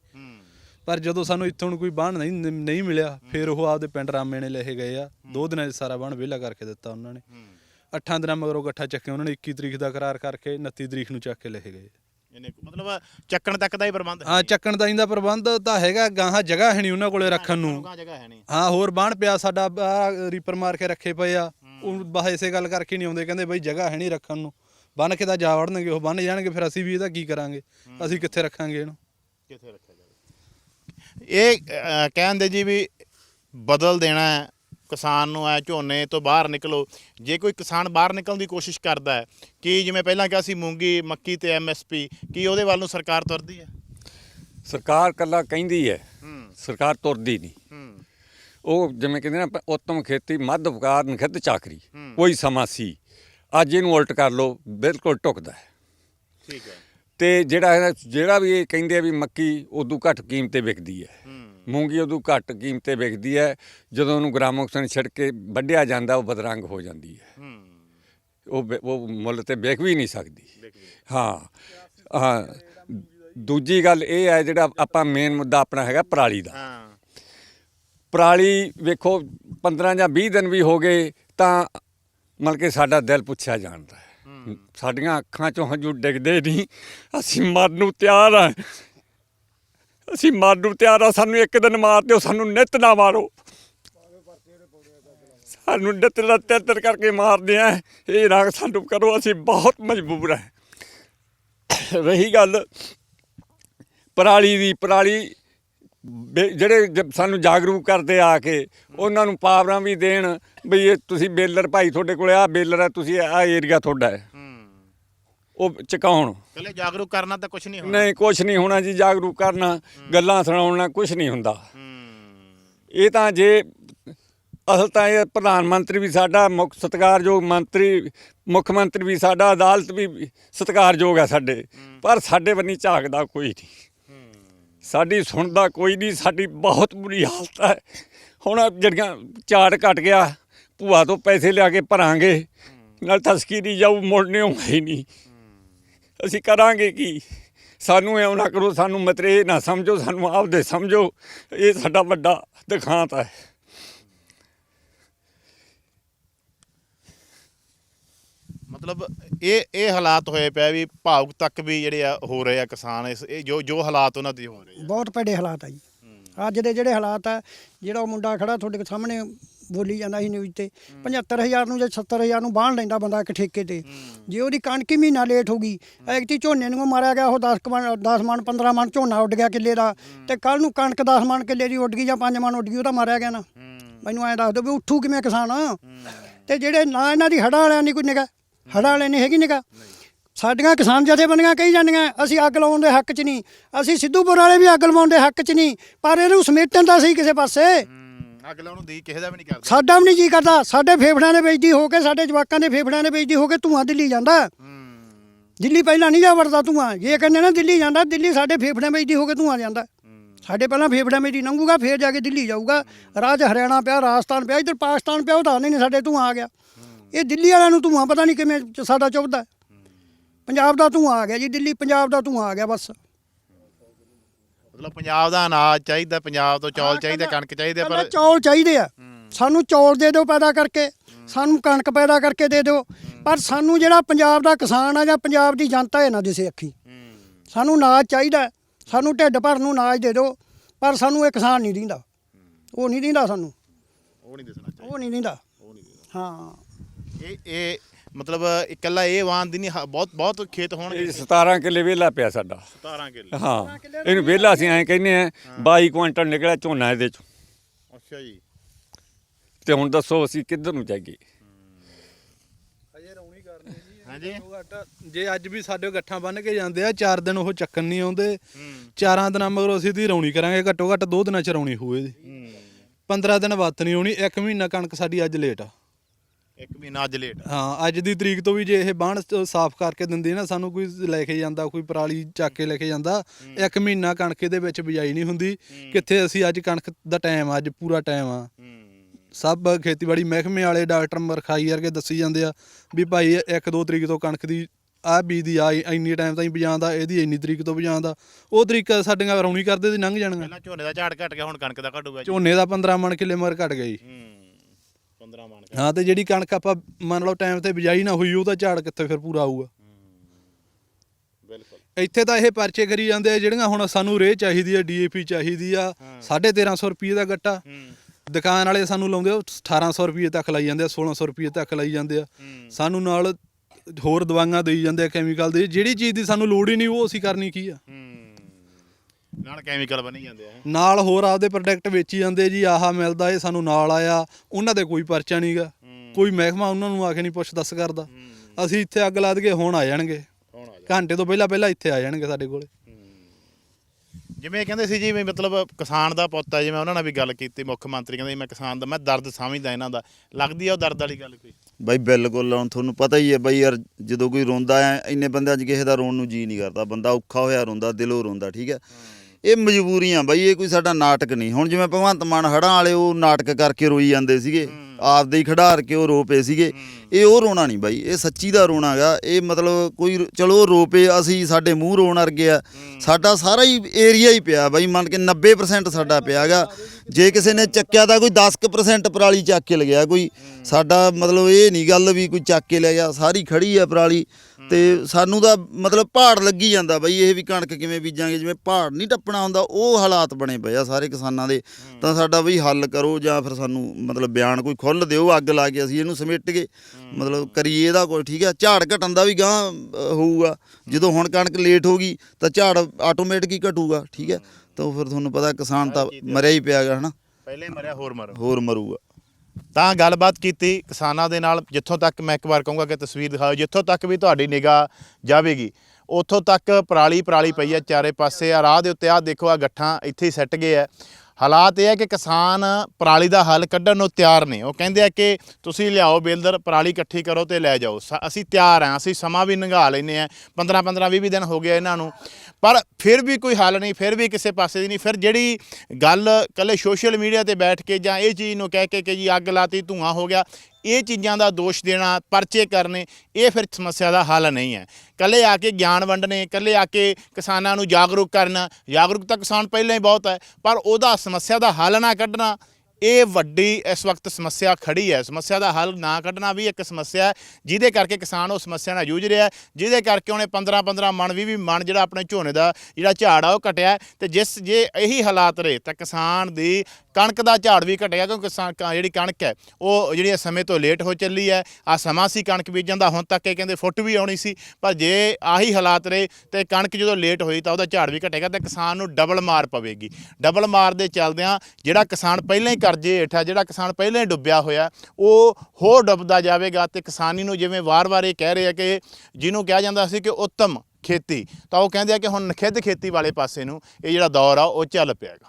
ਪਰ ਜਦੋਂ ਸਾਨੂੰ ਇੱਥੋਂ ਨੂੰ ਕੋਈ ਬਾਣ ਨਹੀਂ ਨਹੀਂ ਮਿਲਿਆ ਫਿਰ ਉਹ ਆਪਦੇ ਪਿੰਡ ਰਾਮੇ ਨੇ ਲੈ ਕੇ ਗਏ ਆ। ਦੋ ਦਿਨਾਂ 'ਚ ਸਾਰਾ ਬਾਣ ਵਿਹਲਾ ਕਰਕੇ ਦਿੱਤਾ ਉਹਨਾਂ ਨੇ। ਅੱਠਾਂ ਦਿਨਾਂ ਮਗਰੋਂ ਇਕੱਠਾ ਚੱਕਿਆ ਉਹਨਾਂ ਨੇ 21 ਤਰੀਕ ਦਾ ਕਰਾਰ ਕਰਕੇ 29 ਤਰੀਕ ਨੂੰ ਚੱਕ ਕੇ ਲੈ ਕੇ ਗਏ। ਇਹਨੇ ਮਤਲਬ ਚੱਕਣ ਤੱਕ ਦਾ ਹੀ ਪ੍ਰਬੰਧ ਹਾਂ। ਚੱਕਣ ਦਾ ਇਹਦਾ ਪ੍ਰਬੰਧ ਤਾਂ ਹੈਗਾ ਗਾਹਾਂ ਜਗ੍ਹਾ ਹੈ ਨਹੀਂ ਉਹਨਾਂ ਕੋਲੇ ਰੱਖਣ ਨੂੰ। ਹੈ ਹੋਰ ਬਾਣ ਪਿਆ ਸਾਡਾ ਰੀਪਰ ਮਾਰ ਕੇ ਰੱਖੇ ਪਏ ਆ। ਉਹ ਬਸ ਇਸੇ ਗੱਲ ਕਰਕੇ ਨਹੀਂ ਆਉਂਦੇ ਕਹਿੰਦੇ ਬਈ ਜਗ੍ਹਾ ਹੈ ਨਹੀਂ ਰੱਖਣ ਨੂੰ। ਬੰਨ ਕੇ ਤਾਂ ਜਾ ਵੜਨਗੇ ਉਹ ਬੰਨ ਜਾਣਗੇ ਫਿਰ ਅਸੀਂ ਵੀ ਇਹਦਾ ਕੀ ਕਰਾਂਗੇ? ਅਸੀਂ ਕਿੱਥੇ ਰੱਖਾਂਗੇ ਇਹਨੂੰ? ਕਿੱਥੇ ਜਾਵੇ ਇਹ ਕਹਿੰਦੇ ਜੀ ਵੀ ਬਦਲ ਦੇਣਾ ਹੈ ਕਿਸਾਨ ਨੂੰ ਐ ਝੋਨੇ ਤੋਂ ਬਾਹਰ ਨਿਕਲੋ। ਜੇ ਕੋਈ ਕਿਸਾਨ ਬਾਹਰ ਨਿਕਲਣ ਦੀ ਕੋਸ਼ਿਸ਼ ਕਰਦਾ ਹੈ ਕਿ ਜਿਵੇਂ ਪਹਿਲਾਂ ਕਿਹਾ ਸੀ ਮੂੰਗੀ ਮੱਕੀ ਤੇ ਐਮਐਸਪੀ ਕੀ ਉਹਦੇ ਵੱਲ ਨੂੰ ਸਰਕਾਰ ਤੁਰਦੀ ਹੈ? ਸਰਕਾਰ ਕੱਲਾ ਕਹਿੰਦੀ ਹੈ ਸਰਕਾਰ ਤੁਰਦੀ ਨਹੀਂ। ਉਹ ਜਿਵੇਂ ਕਹਿੰਦੇ ਨਾ ਉੱਤਮ ਖੇਤੀ ਮੱਧ ਵਕਾਰ ਨਿਖਿੱਧ ਚਾਕਰੀ। ਕੋਈ ਸਮਾਂ ਸੀ। ਅੱਜ ਇਹਨੂੰ ਉਲਟ ਕਰ ਲਓ ਬਿਲਕੁਲ ਟੁਕਦਾ ਹੈ। ਠੀਕ ਹੈ। ਤੇ ਜਿਹੜਾ ਇਹਦਾ ਜਿਹੜਾ ਵੀ ਇਹ ਕਹਿੰਦੇ ਆ ਵੀ ਮੱਕੀ ਉਦੋਂ ਘੱਟ ਕੀਮਤ ਤੇ ਵਿਕਦੀ ਹੈ। ਹੂੰ। ਮੂੰਗੀ ਉਦੋਂ ਘੱਟ ਕੀਮਤ ਤੇ ਵਿਕਦੀ ਹੈ ਜਦੋਂ ਉਹਨੂੰ ਗ੍ਰਾਮੋਕਸਨ ਛਿੜਕ ਕੇ ਵੱਢਿਆ ਜਾਂਦਾ ਉਹ ਬਦਰੰਗ ਹੋ ਜਾਂਦੀ ਹੈ। ਹੂੰ। ਉਹ ਉਹ ਮੁੱਲ ਤੇ ਵਿਕ ਵੀ ਨਹੀਂ ਸਕਦੀ। ਹਾਂ ਹਾਂ। ਦੂਜੀ ਗੱਲ ਇਹ ਹੈ ਜਿਹੜਾ ਆਪਾਂ ਮੇਨ ਮੁੱਦਾ ਆਪਣਾ ਹੈਗਾ ਪਰਾਲੀ ਦਾ। ਹਾਂ। ਪਰਾਲੀ ਵੇਖੋ 15 ਜਾਂ 20 ਦਿਨ ਵੀ ਹੋ ਗਏ ਤਾਂ ਮਤਲਬ ਕਿ ਸਾਡਾ ਦਿਲ ਪੁੱਛਿਆ ਜਾਂਦਾ ਹੈ। ਸਾਡੀਆਂ ਅੱਖਾਂ ਚੋਂ ਹੰਝੂ ਡਿੱਗਦੇ ਨਹੀਂ। ਅਸੀਂ ਮਰਨ ਨੂੰ ਤਿਆਰ ਆ। ਅਸੀਂ ਮਰਨ ਨੂੰ ਤਿਆਰ ਆ। ਸਾਨੂੰ ਇੱਕ ਦਿਨ ਮਾਰ ਦਿਓ। ਸਾਨੂੰ ਨਿੱਤ ਨਾ ਮਾਰੋ। ਸਾਨੂੰ ਨਿੱਤ ਨਾ ਤਿੱਤਰ ਕਰਕੇ ਮਾਰਦੇ ਆ। ਇਹ ਰਾਗ ਸਾਨੂੰ ਕਰੋ। ਅਸੀਂ ਬਹੁਤ ਮਜਬੂਰ ਆ। ਰਹੀ ਗੱਲ। ਪਰਾਲੀ ਦੀ ਪਰਾਲੀ ਜਿਹੜੇ ਸਾਨੂੰ ਜਾਗਰੂਕ ਕਰਦੇ ਆ ਕੇ ਉਹਨਾਂ ਨੂੰ ਪਾਵਰਾਂ ਵੀ ਦੇਣ ਵੀ ਇਹ ਤੁਸੀਂ ਬੇਲਰ ਭਾਈ ਤੁਹਾਡੇ ਕੋਲੇ ਆ ਬੇਲਰ ਹੈ ਤੁਸੀਂ ਆ ਏਰੀਆ ਤੁਹਾਡਾ ਹੈ। ਉਹ ਚਕਾਉਣ। ਕੱਲੇ ਜਾਗਰੂਕ ਕਰਨਾ ਤਾਂ ਕੁਝ ਨਹੀਂ ਹੋਣਾ। ਨਹੀਂ ਕੁਝ ਨਹੀਂ ਹੋਣਾ ਜੀ ਜਾਗਰੂਕ ਕਰਨਾ ਗੱਲਾਂ ਸੁਣਾਉਣ ਨਾਲ ਕੁਝ ਨਹੀਂ ਹੁੰਦਾ। ਇਹ ਤਾਂ ਜੇ ਅਸਲ ਤਾਂ ਇਹ ਪ੍ਰਧਾਨ ਮੰਤਰੀ ਵੀ ਸਾਡਾ ਮੁੱਖ ਸਤਿਕਾਰਯੋਗ ਮੰਤਰੀ ਮੁੱਖ ਮੰਤਰੀ ਵੀ ਸਾਡਾ ਅਦਾਲਤ ਵੀ ਸਤਿਕਾਰਯੋਗ ਹੈ ਸਾਡੇ। ਪਰ ਸਾਡੇ ਬੰਨੀ ਝਾਕਦਾ ਕੋਈ ਨਹੀਂ। ਸਾਡੀ ਸੁਣਦਾ ਕੋਈ ਨਹੀਂ, ਸਾਡੀ ਬਹੁਤ ਬੁਰੀ ਹਾਲਤ ਹੈ। ਹੁਣ ਜਿਹੜੀਆਂ ਝਾੜ ਘਟ ਗਿਆ, ਭੂਆ ਤੋਂ ਪੈਸੇ ਲਿਆ ਕੇ ਭਰਾਂਗੇ, ਨਾਲ ਤਸਕੀਰੀ ਜਾਊ ਮੁੜਨੇ ਹੀ ਨਹੀਂ। ਅਸੀਂ ਕਰਾਂਗੇ ਕੀ? ਸਾਨੂੰ ਐਂ ਨਾ ਕਰੋ, ਸਾਨੂੰ ਮਤਰੇ ਨਾ ਸਮਝੋ, ਸਾਨੂੰ ਆਪਦੇ ਸਮਝੋ। ਇਹ ਸਾਡਾ ਵੱਡਾ ਦਿਖਾਂਤ ਹੈ। ਮਤਲਬ ਇਹ ਇਹ ਹਾਲਾਤ ਹੋਏ ਪਿਆ ਵੀ ਭਾਵੁਕ ਤੱਕ ਵੀ ਜਿਹੜੇ ਆ ਹੋ ਰਹੇ ਆ ਕਿਸਾਨ ਇਸ ਇਹ ਜੋ ਜੋ ਹਾਲਾਤ ਉਹਨਾਂ ਦੇ ਹੋ ਰਹੇ ਆ। ਬਹੁਤ ਭੈੜੇ ਹਾਲਾਤ ਆ ਜੀ। ਅੱਜ ਦੇ ਜਿਹੜੇ ਹਾਲਾਤ ਆ ਜਿਹੜਾ ਉਹ ਮੁੰਡਾ ਖੜਾ ਤੁਹਾਡੇ ਸਾਹਮਣੇ ਬੋਲੀ ਜਾਂਦਾ ਸੀ ਨਿਊਜ਼ ਤੇ 75000 ਨੂੰ ਜਾਂ 70000 ਨੂੰ ਬਾਹਣ ਲੈਂਦਾ ਬੰਦਾ ਇੱਕ ਠੇਕੇ ਤੇ। ਜੇ ਉਹਦੀ ਕਣਕ ਹੀ ਮਹੀਨਾ ਲੇਟ ਹੋ ਗਈ ਐਕਤੀ ਝੋਨੇ ਨੂੰ ਮਾਰਿਆ ਗਿਆ ਉਹ 10 ਮਣ 10 ਮਣ 15 ਮਣ ਝੋਨਾ ਉੱਡ ਗਿਆ ਕਿੱਲੇ ਦਾ ਤੇ ਕੱਲ ਨੂੰ ਕਣਕ 10 ਮਣ ਕਿੱਲੇ ਦੀ ਉੱਡ ਗਈ ਜਾਂ 5 ਮਣ ਉੱਡ ਗਈ ਉਹਦਾ ਮਾਰਿਆ ਗਿਆ ਨਾ। ਮੈਨੂੰ ਐਂ ਦੱਸ ਦਿਓ ਵੀ ਉੱਠੂ ਕਿਵੇਂ ਕਿਸਾਨ? ਤੇ ਜਿਹੜੇ ਨਾ ਇਹਨਾਂ ਦੀ ਹੜਾਂ ਵਾਲਿਆਂ ਦੀ ਕੋਈ ਨਿਗਾ ਹੜਾਂ ਵਾਲੇ ਨਹੀਂ ਹੈਗੀ ਨਿਗਾ ਸਾਡੀਆਂ ਕਿਸਾਨ ਜਥੇਬੰਦੀਆਂ ਕਹੀ ਜਾਂਦੀਆਂ ਅਸੀਂ ਅੱਗ ਲਾਉਣ ਦੇ ਹੱਕ 'ਚ ਨਹੀਂ। ਅਸੀਂ ਸਿੱਧੂਪੁਰ ਵਾਲੇ ਵੀ ਅੱਗ ਲਵਾਉਣ ਦੇ ਹੱਕ 'ਚ ਨਹੀਂ ਪਰ ਇਹਨੂੰ ਸਮੇਟਣ ਦਾ ਸਹੀ ਕਿਸੇ ਪਾਸੇ। ਅਗਲਾ ਉਹਨੂੰ ਦੀ ਕਿਸੇ ਦਾ ਵੀ ਨਹੀਂ ਕਰਦਾ। ਸਾਡਾ ਵੀ ਨਹੀਂ ਜੀ ਕਰਦਾ। ਸਾਡੇ ਫੇਫੜਿਆਂ ਦੇ ਬੇਇੱਜ਼ਤੀ ਹੋ ਕੇ ਸਾਡੇ ਜਵਾਕਾਂ ਦੇ ਫੇਫੜਿਆਂ ਦੇ ਬੇਇੱਜ਼ਤੀ ਹੋ ਕੇ ਧੂਆਂ ਦਿੱਲੀ ਜਾਂਦਾ। ਦਿੱਲੀ ਪਹਿਲਾਂ ਨਹੀਂ ਜਾ ਵੜਦਾ ਧੂਆਂ। ਜੇ ਕਹਿੰਦੇ ਨਾ ਦਿੱਲੀ ਜਾਂਦਾ ਦਿੱਲੀ ਸਾਡੇ ਫੇਫੜਿਆਂ ਬੇਇੱਜ਼ਤੀ ਹੋ ਕੇ ਧੂਆਂ ਜਾਂਦਾ। ਸਾਡੇ ਪਹਿਲਾਂ ਫੇਫੜਿਆਂ ਵਿੱਚ ਲੰਘੂਗਾ ਫੇਰ ਜਾ ਕੇ ਦਿੱਲੀ ਜਾਊਗਾ। ਰਾਜ ਹਰਿਆਣਾ ਪਿਆ ਰਾਜਸਥਾਨ ਪਿਆ ਇੱਧਰ ਪਾਕਿਸਤਾਨ ਪਿਆ ਉਹ ਤਾਂ ਨਹੀਂ ਸਾਡੇ ਧੂਆਂ ਆ ਗਿਆ। ਇਹ ਦਿੱਲੀ ਵਾਲਿਆਂ ਨੂੰ ਧੂਆਂ ਪਤਾ ਨਹੀਂ ਕਿਵੇਂ ਚ- ਸਾਡਾ ਚੁੱਭਦਾ। ਪੰਜਾਬ ਦਾ ਧੂਆਂ ਆ ਗਿਆ ਜੀ ਦਿੱਲੀ ਪੰਜਾਬ ਦਾ ਧੂਆਂ ਆ ਗਿਆ ਬਸ। ਮਤਲਬ ਪੰਜਾਬ ਦਾ ਅਨਾਜ ਚਾਹੀਦਾ ਪੰਜਾਬ ਤੋਂ ਚੌਲ ਚਾਹੀਦਾ ਕਣਕ ਚਾਹੀਦੀ ਪਰ ਚੌਲ ਚਾਹੀਦੇ ਆ। ਸਾਨੂੰ ਚੌਲ ਦੇ ਦਿਓ ਪੈਦਾ ਕਰਕੇ ਸਾਨੂੰ ਕਣਕ ਪੈਦਾ ਕਰਕੇ ਦੇ ਦਿਓ। ਪਰ ਸਾਨੂੰ ਜਿਹੜਾ ਪੰਜਾਬ ਦਾ ਕਿਸਾਨ ਆ ਜਾਂ ਪੰਜਾਬ ਦੀ ਜਨਤਾ ਹੈ ਨਾ ਦਿਸੇ ਅੱਖੀ। ਸਾਨੂੰ ਅਨਾਜ ਚਾਹੀਦਾ ਹੈ। ਸਾਨੂੰ ਢਿੱਡ ਭਰਨ ਨੂੰ ਅਨਾਜ ਦੇ ਦਿਓ ਪਰ ਸਾਨੂੰ ਇਹ ਕਿਸਾਨ ਨਹੀਂ ਦਿੰਦਾ। ਉਹ ਨਹੀਂ ਦਿੰਦਾ ਸਾਨੂੰ। ਉਹ ਨਹੀਂ ਦੱਸਣਾ ਚਾਹੀਦਾ। ਉਹ ਨਹੀਂ ਦਿੰਦਾ। ਉਹ ਨਹੀਂ ਦੇਣਾ। ਹਾਂ। ਇਹ ਇਹ ਮਤਲਬ ਇਕੱਲਾ ਇਹ ਵਾਂ ਦੀ ਨਹੀਂ ਹ- ਬਹੁਤ ਬਹੁਤ ਖੇਤ ਹੋਣਗੇ ਇਹ 17 ਕਿੱਲੇ ਵਿਹਲਾ ਪਿਆ ਸਾਡਾ। 17 ਕਿੱਲੇ। ਹਾਂ ਇਹਨੂੰ ਵਿਹਲਾ ਅਸੀਂ ਐਂ ਕਹਿੰਦੇ ਆ 22 ਕੁਇੰਟਲ ਨਿਕਲਿਆ ਝੋਨਾ ਇਹਦੇ ਚੋਂ। ਅੱਛਾ ਜੀ। ਤੇ ਹੁਣ ਦੱਸੋ ਅਸੀਂ ਕਿੱਧਰ ਨੂੰ ਜਾਈਏ? ਅਜੇ ਰੌਣੀ ਕਰਨੀ ਜੀ ਹਾਂਜੀ ਜੇ ਅੱਜ ਵੀ ਸਾਡੇ ਗੱਠਾਂ ਬੰਨ ਕੇ ਜਾਂਦੇ ਆ ਚਾਰ ਦਿਨ ਉਹ ਚੱਕਣ ਨਹੀਂ ਆਉਂਦੇ। ਹੂੰ। ਚਾਰਾਂ ਦਿਨਾਂ ਮਗਰੋਂ ਅਸੀਂ ਦੀ ਰੌਣੀ ਕਰਾਂਗੇ ਘੱਟੋ ਘੱਟ ਦੋ ਦਿਨਾਂ ਚ ਰੌਣੀ ਹੋਏ ਦੀ 15 ਦਿਨ ਵੱਤ ਨਹੀਂ ਹੋਣੀ ਇੱਕ ਮਹੀਨਾ ਕਣਕ ਸਾਡੀ ਅੱਜ ਲੇਟ ਆ। ਇੱਕ ਮਹੀਨਾ ਅੱਜ ਲੇਟ ਹਾਂ ਅੱਜ ਦੀ ਤਰੀਕ ਤੋਂ ਵੀ ਜੇ ਇਹ ਬਾਣ ਸਾਫ਼ ਕਰਕੇ ਦਿੰਦੇ ਨਾ ਸਾਨੂੰ ਕੋਈ ਲੈ ਕੇ ਜਾਂਦਾ ਕੋਈ ਪਰਾਲੀ ਚੱਕ ਕੇ ਲੈ ਕੇ ਜਾਂਦਾ ਇੱਕ ਮਹੀਨਾ ਕਣਕ ਦੇ ਵਿੱਚ ਬਿਜਾਈ ਨਹੀਂ ਹੁੰਦੀ। ਕਿੱਥੇ ਅਸੀਂ ਅੱਜ ਕਣਕ ਦਾ ਟਾਈਮ ਅੱਜ ਪੂਰਾ ਟਾਈਮ ਆ। ਸਭ ਖੇਤੀਬਾੜੀ ਮਹਿਕਮੇ ਵਾਲੇ ਡਾਕਟਰ ਮਰਖਾਈ ਵਰਗੇ ਦੱਸੀ ਜਾਂਦੇ ਆ ਵੀ ਭਾਈ 1-2 ਤਰੀਕ ਤੋਂ ਕਣਕ ਦੀ ਆਹ ਬੀਜ ਦੀ ਆ ਇੰਨੀ ਟਾਈਮ ਤਾਈਂ ਬਜਾਉਂਦਾ ਇਹਦੀ ਇੰਨੀ ਤਰੀਕ ਤੋਂ ਬਜਾਉਂਦਾ ਉਹ ਤਰੀਕਾ ਸਾਡੀਆਂ ਰੌਣੀ ਕਰਦੇ ਤੇ ਲੰਘ ਪਹਿਲਾਂ ਝੋਨੇ ਦਾ ਝਾੜ ਘਟ ਗਿਆ ਹੁਣ ਕਣਕ ਦਾ ਘਟੂਗਾ ਝੋਨੇ ਦਾ 15 ਮਣ ਕਿੱਲੇ ਮਰ ਘਟ ਗਿਆ ਜੀ। 15 ਮਣ ਹਾਂ ਤੇ ਜਿਹੜੀ ਕਣਕ ਆਪਾਂ ਮੰਨ ਲਓ ਟਾਈਮ ਤੇ ਬਿਜਾਈ ਨਾ ਹੋਈ ਉਹਦਾ ਝਾੜ ਕਿੱਥੇ ਫਿਰ ਪੂਰਾ ਆਊਗਾ? ਬਿਲਕੁਲ। ਇੱਥੇ ਤਾਂ ਇਹ ਪਰਚੇ ਕਰੀ ਜਾਂਦੇ ਆ ਜਿਹੜੀਆਂ ਹੁਣ ਸਾਨੂੰ ਰੇਹ ਚਾਹੀਦੀ ਆ ਡੀਏਪੀ ਚਾਹੀਦੀ ਆ 1350 ਰੁਪਏ ਦਾ ਗੱਟਾ। ਦੁਕਾਨ ਵਾਲੇ ਸਾਨੂੰ ਲਾਉਂਦੇ ਉਹ 1800 ਰੁਪਏ ਤੱਕ ਲਾਈ ਜਾਂਦੇ ਆ 1600 ਰੁਪਏ ਤੱਕ ਲਾਈ ਜਾਂਦੇ ਆ। ਸਾਨੂੰ ਨਾਲ ਹੋਰ ਦਵਾਈਆਂ ਦੇਈ ਜਾਂਦੇ ਆ ਕੈਮੀਕਲ ਦੇ ਜਿਹੜੀ ਚੀਜ਼ ਦੀ ਸਾਨੂੰ ਲੋੜ ਹੀ ਨਹੀਂ ਉਹ ਅਸੀਂ ਕਰਨੀ ਕੀ ਆ? ਨਾਲ ਕੈਮੀਕਲ ਬਣੀ ਜਾਂਦੇ ਆ। ਨਾਲ ਹੋਰ ਆਪਦੇ ਪ੍ਰੋਡਕਟ ਵੇਚੀ ਜਾਂਦੇ ਜੀ ਆਹਾ ਮਿਲਦਾ ਇਹ ਸਾਨੂੰ ਨਾਲ ਆਇਆ ਉਹਨਾਂ ਦੇ ਕੋਈ ਪਰਚਾ ਨਹੀਂਗਾ ਕੋਈ ਮਹਿਕਮਾ ਉਹਨਾਂ ਨੂੰ ਆ ਕੇ ਨਹੀਂ ਪੁੱਛ ਦੱਸ ਕਰਦਾ। ਅਸੀਂ ਇੱਥੇ ਅੱਗ ਲਾ ਦਈਏ ਹੁਣ ਆ ਜਾਣਗੇ। ਘੰਟੇ ਤੋਂ ਪਹਿਲਾਂ ਪਹਿਲਾਂ ਇੱਥੇ ਆ ਜਾਣਗੇ ਸਾਡੇ ਕੋਲੇ। ਜਿਵੇਂ ਇਹ ਕਹਿੰਦੇ ਸੀ ਜੀ ਵੀ ਮਤਲਬ ਕਿਸਾਨ ਦਾ ਪੁੱਤ ਹੈ ਜਿਵੇਂ ਉਹਨਾਂ ਨਾਲ ਵੀ ਗੱਲ ਕੀਤੀ ਮੁੱਖ ਮੰਤਰੀ ਕਹਿੰਦੇ ਮੈਂ ਕਿਸਾਨ ਦਾ ਮੈਂ ਦਰਦ ਸਮਝਦਾ ਇਹਨਾਂ ਦਾ। ਲੱਗਦੀ ਆ ਉਹ ਦਰਦ ਵਾਲੀ ਗੱਲ ਕੋਈ? ਬਾਈ ਬਿਲਕੁਲ ਹੁਣ ਤੁਹਾਨੂੰ ਪਤਾ ਹੀ ਹੈ ਬਾਈ ਯਾਰ ਜਦੋਂ ਕੋਈ ਰੋਂਦਾ ਹੈ ਇੰਨੇ ਬੰਦਿਆਂ 'ਚ ਕਿਸੇ ਦਾ ਰੋਣ ਨੂੰ ਜੀ ਨਹੀਂ ਕਰਦਾ। ਬੰਦਾ ਔਖਾ ਹੋਇਆ ਰੋਂਦਾ ਦਿਲੋਂ ਰੋਂਦਾ ਠੀਕ ਹੈ। ਇਹ ਮਜਬੂਰੀਆਂ ਬਾਈ ਇਹ ਕੋਈ ਸਾਡਾ ਨਾਟਕ ਨਹੀਂ। ਹੁਣ ਜਿਵੇਂ ਭਗਵੰਤ ਮਾਨ ਹੜਾਂ ਵਾਲੇ ਉਹ ਨਾਟਕ ਕਰਕੇ ਰੋਈ ਜਾਂਦੇ ਸੀਗੇ। ਆਪਦੇ ਹੀ ਖਿਡਾਰ ਕੇ ਉਹ ਰੋ ਪਏ ਸੀਗੇ ਇਹ ਉਹ ਰੋਣਾ ਨਹੀਂ ਬਾਈ ਇਹ ਸੱਚੀ ਦਾ ਰੋਣਾ ਹੈਗਾ ਇਹ ਮਤਲਬ ਕੋਈ ਚਲੋ ਰੋ ਪਏ ਅਸੀਂ ਸਾਡੇ ਮੂੰਹ ਰੋਣ ਵਰਗੇ ਆ। ਸਾਡਾ ਸਾਰਾ ਹੀ ਏਰੀਆ ਹੀ ਪਿਆ ਬਾਈ ਮੰਨ ਕੇ 90% ਸਾਡਾ ਪਿਆਗਾ ਜੇ ਕਿਸੇ ਨੇ ਚੱਕਿਆ ਤਾਂ ਕੋਈ 10% ਪਰਾਲੀ ਚੱਕ ਕੇ ਲਗਿਆ ਕੋਈ। ਸਾਡਾ ਮਤਲਬ ਇਹ ਨਹੀਂ ਗੱਲ ਵੀ ਕੋਈ ਚੱਕ ਕੇ ਲੈ ਗਿਆ ਸਾਰੀ ਖੜੀ ਆ ਪਰਾਲੀ। ਤੇ ਸਾਨੂੰ ਤਾਂ ਮਤਲਬ ਪਹਾੜ ਲੱਗੀ ਜਾਂਦਾ ਬਈ ਇਹ ਵੀ ਕਣਕ ਕਿਵੇਂ ਬੀਜਾਂਗੇ? ਜਿਵੇਂ ਪਹਾੜ ਨਹੀਂ ਟੱਪਣਾ ਹੁੰਦਾ ਉਹ ਹਾਲਾਤ ਬਣੇ ਪਏ ਆ ਸਾਰੇ ਕਿਸਾਨਾਂ ਦੇ। ਤਾਂ ਸਾਡਾ ਬਈ ਹੱਲ ਕਰੋ ਜਾਂ ਫਿਰ ਸਾਨੂੰ ਮਤਲਬ ਬਿਆਨ ਕੋਈ ਖੁੱਲ ਦਿਓ ਅੱਗ ਲਾ ਕੇ ਅਸੀਂ ਇਹਨੂੰ ਸਮੇਟ ਕੇ ਮਤਲਬ ਕਰੀਏ ਇਹਦਾ ਕੋਈ ਠੀਕ ਆ? ਝਾੜ ਘਟਣ ਦਾ ਵੀ ਗਾਂ ਹੋਊਗਾ। ਜਦੋਂ ਹੁਣ ਕਣਕ ਲੇਟ ਹੋ ਗਈ ਤਾਂ ਝਾੜ ਆਟੋਮੈਟਿਕ ਹੀ ਘਟੂਗਾ ਠੀਕ ਹੈ। ਤਾਂ ਫਿਰ ਤੁਹਾਨੂੰ ਪਤਾ ਕਿਸਾਨ ਤਾਂ ਮਰਿਆ ਹੀ ਪਿਆਗਾ ਹਨਾ? ਪਹਿਲੇ ਮਰਿਆ ਹੋਰ ਮਰੋ। ਹੋਰ ਮਰੂਗਾ। ਤਾਂ ਗੱਲਬਾਤ ਕੀਤੀ ਕਿਸਾਨਾਂ ਦੇ ਨਾਲ, ਜਿੱਥੋਂ ਤੱਕ ਮੈਂ ਇੱਕ ਵਾਰ ਕਹੂੰਗਾ ਕਿ ਤਸਵੀਰ ਦਿਖਾਓ, ਜਿੱਥੋਂ ਤੱਕ ਵੀ ਤੁਹਾਡੀ ਨਿਗਾਹ ਜਾਵੇਗੀ, ਉੱਥੋਂ ਤੱਕ ਪਰਾਲੀ ਪਰਾਲੀ ਪਈ ਹੈ, ਚਾਰੇ ਪਾਸੇ ਆ, ਰਾਹ ਦੇ ਉੱਤੇ ਆ, ਦੇਖੋ ਆ ਗੱਠਾਂ ਇੱਥੇ ਹੀ ਸੱਟ ਗਏ ਆ। ਹਾਲਾਤ ਇਹ ਹੈ ਕਿ ਕਿਸਾਨ ਪਰਾਲੀ ਦਾ ਹੱਲ ਕੱਢਣ ਨੂੰ ਤਿਆਰ ਨੇ। ਉਹ ਕਹਿੰਦੇ ਆ ਕਿ ਤੁਸੀਂ ਲਿਆਓ ਬੇਲਦਰ, ਪਰਾਲੀ ਇਕੱਠੀ ਕਰੋ ਤੇ ਲੈ ਜਾਓ। ਸ- ਅਸੀਂ ਤਿਆਰ ਆ ਅਸੀਂ ਸਮਾਂ ਵੀ ਨੰਗਾ ਲੈਨੇ ਆ 15 15 20 ਦਿਨ ਹੋ ਗਏ ਇਹਨਾਂ ਨੂੰ। ਪਰ ਫਿਰ ਵੀ ਕੋਈ ਹੱਲ ਨਹੀਂ, ਫਿਰ ਵੀ ਕਿਸੇ ਪਾਸੇ ਦੀ ਨਹੀਂ। ਫਿਰ ਜਿਹੜੀ ਗੱਲ ਕੱਲੇ ਸੋਸ਼ਲ ਮੀਡੀਆ ਤੇ ਬੈਠ ਕੇ ਜਾਂ ਇਹ ਚੀਜ਼ ਨੂੰ ਕਹਿ ਕੇ ਕਿ ਜੀ ਅੱਗ ਲਾਤੀ, ਧੂਆਂ ਹੋ ਗਿਆ ਇਹ ਚੀਜ਼ਾਂ ਦਾ ਦੋਸ਼ ਦੇਣਾ, ਪਰਚੇ ਕਰਨੇ, ਇਹ ਫਿਰ ਸਮੱਸਿਆ ਦਾ ਹੱਲ ਨਹੀਂ ਹੈ। ਕੱਲੇ ਆ ਕੇ ਗਿਆਨ ਵੰਡਣੇ ਕੱਲੇ ਆ ਕੇ ਕਿਸਾਨਾਂ ਨੂੰ ਜਾਗਰੂਕ ਕਰਨਾ, ਜਾਗਰੂਕਤਾ ਕਿਸਾਨ ਪਹਿਲਾਂ ਹੀ ਬਹੁਤ ਹੈ, ਪਰ ਉਹਦਾ ਸਮੱਸਿਆ ਦਾ ਹੱਲ ਨਾ ਕੱਢਣਾ ਇਹ ਵੱਡੀ ਇਸ ਵਕਤ ਸਮੱਸਿਆ ਖੜੀ ਹੈ। ਸਮੱਸਿਆ ਦਾ ਹੱਲ ਨਾ ਕੱਢਣਾ ਵੀ ਇੱਕ ਸਮੱਸਿਆ ਹੈ, ਜਿਹਦੇ ਕਰਕੇ ਕਿਸਾਨ ਉਹ ਸਮੱਸਿਆ ਨਾਲ ਜੂਝ ਰਿਹਾ ਹੈ, ਜਿਹਦੇ ਕਰਕੇ ਉਹਨੇ 15 15 ਮਣ 20 20 ਮਣ ਜਿਹੜਾ ਆਪਣੇ ਝੋਨੇ ਦਾ ਜਿਹੜਾ ਝਾੜ ਆ ਉਹ ਘਟਿਆ ਹੈ। ਤੇ ਜਿਸ, ਜੇ ਇਹੀ ਹਾਲਾਤ ਰਹੇ ਤਾਂ ਕਿਸਾਨ ਦੀ ਕਣਕ ਦਾ ਝਾੜ ਵੀ ਘਟੇਗਾ ਕਿਉਂਕਿ ਕਿਸਾਨ ਕ- ਜਿਹੜੀ ਕਣਕ ਹੈ, ਉਹ ਜਿਹੜੀ ਇਹ ਸਮੇਂ ਤੋਂ ਲੇਟ ਹੋ ਚੱਲੀ ਹੈ। ਆ ਸਮਾਂ ਸੀ ਕਣਕ ਬੀਜਣ ਦਾ, ਹੁਣ ਤੱਕ ਇਹ ਕਹਿੰਦੇ ਫੁੱਟ ਵੀ ਆਉਣੀ ਸੀ। ਪਰ ਜੇ ਆਹੀ ਹਾਲਾਤ ਰਹੇ ਤੇ ਕਣਕ ਜਦੋਂ ਲੇਟ ਹੋਈ ਤਾਂ ਉਹਦਾ ਝਾੜ ਵੀ ਘਟੇਗਾ ਤੇ ਕਿਸਾਨ ਨੂੰ ਡਬਲ ਮਾਰ ਪਵੇਗੀ। ਡਬਲ ਮਾਰ ਦੇ ਚੱਲਦਿਆਂ ਜਿਹੜਾ ਕਿਸਾਨ ਪਹਿਲਾਂ ਹੀ ਕਰਜ਼ੇ ਹੇਠ ਹੇਠਾ ਜਿਹੜਾ ਕਿਸਾਨ ਪਹਿਲਾਂ ਹੀ ਡੁੱਬਿਆ ਹੋਇਆ, ਉਹ ਹੋਰ ਡੁੱਬਦਾ ਜਾਵੇਗਾ ਤੇ ਕਿਸਾਨੀ ਨੂੰ ਜਿਵੇਂ ਵਾਰ-ਵਾਰ ਇਹ ਕਹਿ ਰਹੇ ਆ ਕਿ, ਜਿਹਨੂੰ ਕਿਹਾ ਜਾਂਦਾ ਸੀ ਕਿ ਉੱਤਮ ਖੇਤੀ, ਤਾਂ ਉਹ ਕਹਿੰਦੇ ਆ ਕਿ ਹੁਣ ਨਖਿੱਧ ਖੇਤੀ ਵਾਲੇ ਪਾਸੇ ਨੂੰ ਇਹ ਜਿਹੜਾ ਦੌਰ ਆ, ਉਹ ਚੱਲ ਪਿਆਗਾ।